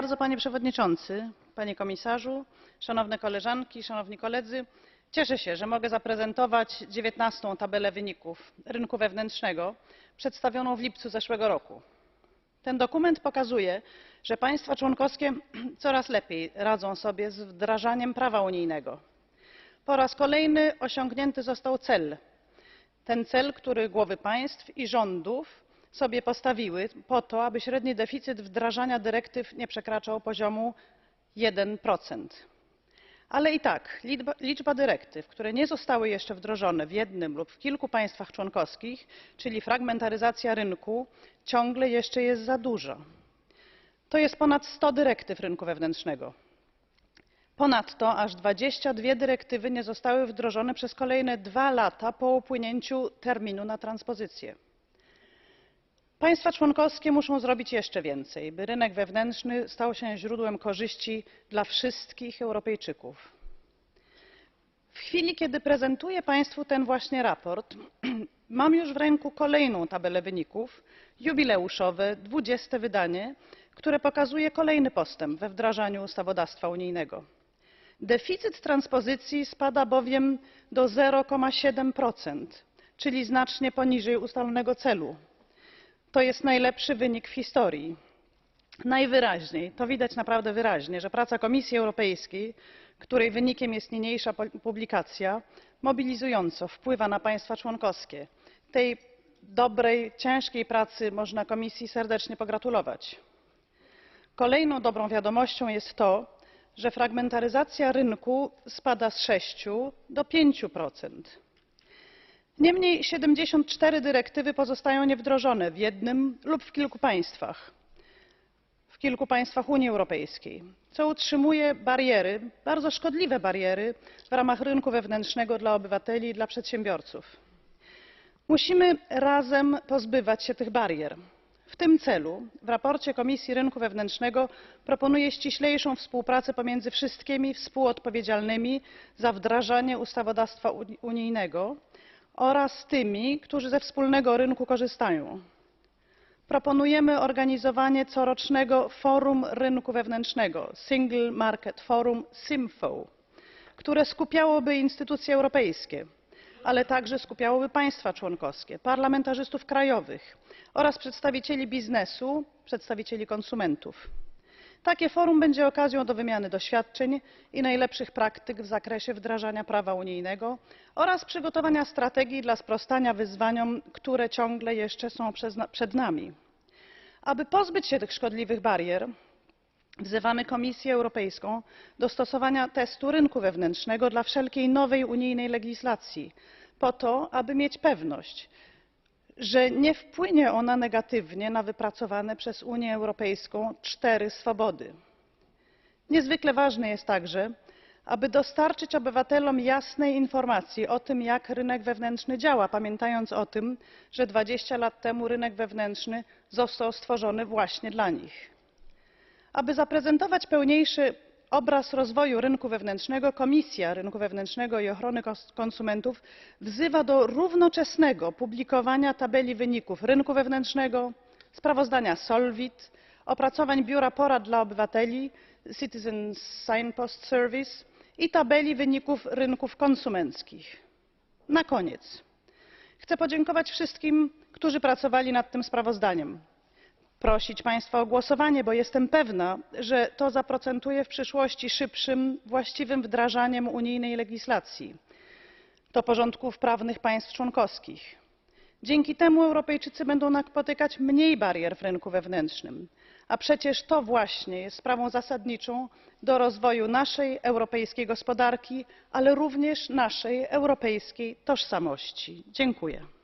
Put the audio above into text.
bardzo, panie przewodniczący, panie komisarzu, szanowne koleżanki, szanowni koledzy. Cieszę się, że mogę zaprezentować dziewiętnastą tabelę wyników rynku wewnętrznego przedstawioną w lipcu zeszłego roku. Ten dokument pokazuje, że państwa członkowskie coraz lepiej radzą sobie z wdrażaniem prawa unijnego. Po raz kolejny osiągnięty został cel. Ten cel, który głowy państw i rządów sobie postawiły po to, aby średni deficyt wdrażania dyrektyw nie przekraczał poziomu 1%. Ale i tak liczba, dyrektyw, które nie zostały jeszcze wdrożone w jednym lub w kilku państwach członkowskich, czyli fragmentaryzacja rynku, ciągle jeszcze jest za duża. To jest ponad 100 dyrektyw rynku wewnętrznego. Ponadto aż 22 dyrektywy nie zostały wdrożone przez kolejne dwa lata po upłynięciu terminu na transpozycję. Państwa członkowskie muszą zrobić jeszcze więcej, by rynek wewnętrzny stał się źródłem korzyści dla wszystkich Europejczyków. W chwili, kiedy prezentuję Państwu ten właśnie raport, mam już w ręku kolejną tabelę wyników, jubileuszowe, dwudzieste wydanie, które pokazuje kolejny postęp we wdrażaniu ustawodawstwa unijnego. Deficyt transpozycji spada bowiem do 0,7%, czyli znacznie poniżej ustalonego celu to jest najlepszy wynik w historii. Najwyraźniej, to widać naprawdę wyraźnie, że praca Komisji Europejskiej, której wynikiem jest niniejsza publikacja, mobilizująco wpływa na państwa członkowskie. Tej dobrej, ciężkiej pracy można Komisji serdecznie pogratulować. Kolejną dobrą wiadomością jest to, że fragmentaryzacja rynku spada z 6 do 5% niemniej siedemdziesiąt cztery dyrektywy pozostają niewdrożone w jednym lub w kilku państwach w kilku państwach unii europejskiej co utrzymuje bariery bardzo szkodliwe bariery w ramach rynku wewnętrznego dla obywateli i dla przedsiębiorców. musimy razem pozbywać się tych barier. w tym celu w sprawozdaniu komisji rynku wewnętrznego proponuję ściślejszą współpracę pomiędzy wszystkimi współodpowiedzialnymi za wdrażanie ustawodawstwa unijnego oraz tymi którzy ze wspólnego rynku korzystają. proponujemy organizowanie corocznego forum rynku wewnętrznego single market forum simfo które skupiałoby instytucje europejskie ale także skupiałoby państwa członkowskie parlamentarzystów krajowych oraz przedstawicieli biznesu przedstawicieli konsumentów takie forum będzie okazją do wymiany doświadczeń i najlepszych praktyk w zakresie wdrażania prawa unijnego oraz przygotowania strategii dla sprostania wyzwaniom które ciągle jeszcze są przed nami. aby pozbyć się tych szkodliwych barier wzywamy komisję europejską do stosowania testu rynku wewnętrznego dla wszelkiej nowej unijnej legislacji po to aby mieć pewność nie wpłynie ona negatywnie na wypracowane przez unię europejską cztery swobody. niezwykle ważne jest także aby dostarczyć obywatelom jasnej informacji o tym jak rynek wewnętrzny działa pamiętając o tym że dwadzieścia lat temu rynek wewnętrzny został stworzony właśnie dla nich. aby zaprezentować pełniejszy obraz rozwoju rynku wewnętrznego komisja rynku wewnętrznego i ochrony konsumentów wzywa do równoczesnego publikowania tabeli wyników rynku wewnętrznego sprawozdania solvit opracowań biura porad dla obywateli citizens signpost service i tabeli wyników rynków konsumenckich. na koniec chcę podziękować wszystkim którzy pracowali nad tym sprawozdaniem prosić państwa o głosowanie bo jestem pewna że to zaprocentuje w przyszłości szybszym właściwym wdrażaniem unijnej legislacji do porządków prawnych państw członkowskich. dzięki temu europejczycy będą napotykać mniej barier w rynku wewnętrznym a przecież to właśnie jest sprawą zasadniczą do rozwoju naszej europejskiej gospodarki ale również naszej europejskiej tożsamości. dziękuję.